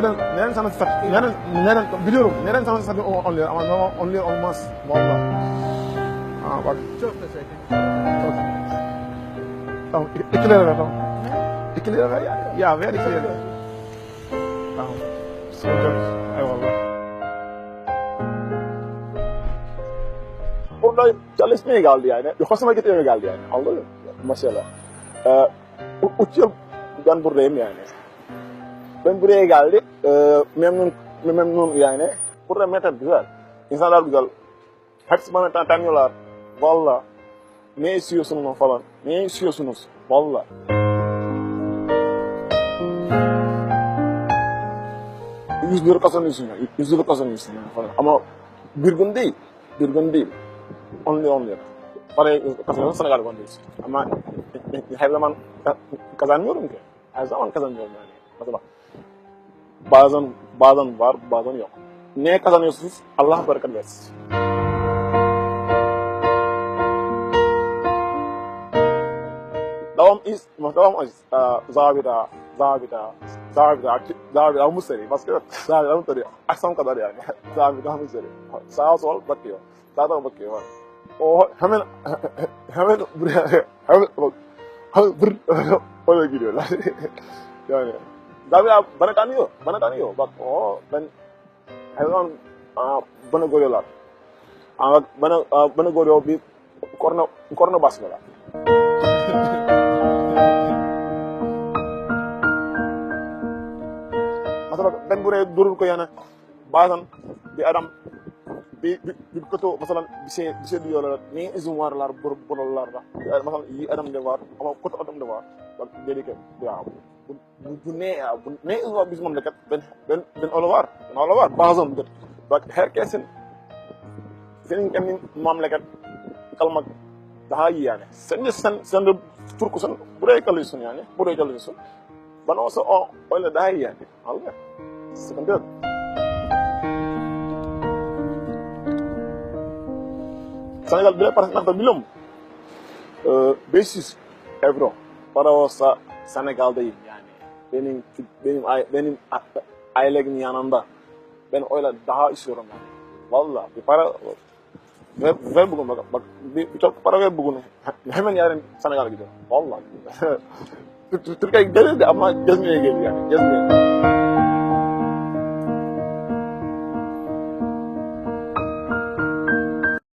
neden, neden sana sat, neden, neden, biliyorum, neden sana 10 lira ama normal 10 lira olmaz. Valla. Ha bak, Çok teşekkür ederim. çok. Tamam, 2 lira ver tamam. 2 lira ver ya. Ya ver 2 lira. Tamam. Sıkıntı yok. Eyvallah. Burada çalışmaya geldi yani. Hoşuma gitmeye geldi yani. Anladın mı? Mesela. Ee, u- üç yıl ben buradayım yani. Ben buraya geldi. Ee, memnun, memnun yani. Burada metot güzel. İnsanlar güzel. Hepsi bana tan- tanıyorlar. Valla. Ne istiyorsunuz falan. Ne istiyorsunuz? Valla. Yüz lira kazanıyorsun ya. Yüz lira kazanıyorsun yani falan. Ama bir gün değil. Bir gün değil. 10 lira 10 lira. Parayı kazanıyorsan sana galiba diyorsun. Ama her zaman ka- kazanmıyorum ki. Her zaman kazanmıyorum yani. Mesela bazen bazen var bazen yok. Ne kazanıyorsunuz? Allah bereket versin. Devam is, devam is, uh, zabita, zabita, zabita, zabita müşteri. Başka yok. Zabita müşteri. Akşam kadar yani. Zabita müşteri. Sağa sol bakıyor. Sağdan bakıyor. O hemen hemen buraya hemen bak hemen bır öyle giriyorlar. yani Zabita bana tanıyor. Bana tanıyor. Bak o ben her zaman aa, bana görüyorlar. Ama bana aa, bana görüyor bir korna korna basmıyorlar. Mesela ben buraya durur ko yani bazen bir adam bir, bir, bir kötü mesela bir şey bir şey diyorlar ne izin varlar bur buralarda yani mesela iyi adam da var ama kötü adam da var bak dedi ki ya bu, bu, bu ne ya? Bu ne var bizim memleket? Ben ben ben öyle var. Ben öyle var. Bazen bak herkesin senin kendin memleket kalmak daha iyi yani. Sen de sen sen de Türk'üsün buraya kalıyorsun yani. Buraya kalıyorsun. Bana olsa o öyle daha iyi yani. Anladın mı? Sıkıntı yok. Senegal bile parası nakta biliyor musun? Ee, 500 euro para olsa Senegal'dayım. Benim benim benim ailemin yanında. Ben öyle daha istiyorum yani. Valla bir para ver, ver bugün bak, bak bir, bir çok para ver bugün. Hemen yarın Senegal'a gidiyorum. Valla. Türkiye'ye gelirdi ama gezmeye geliyor yani. Gezmeye.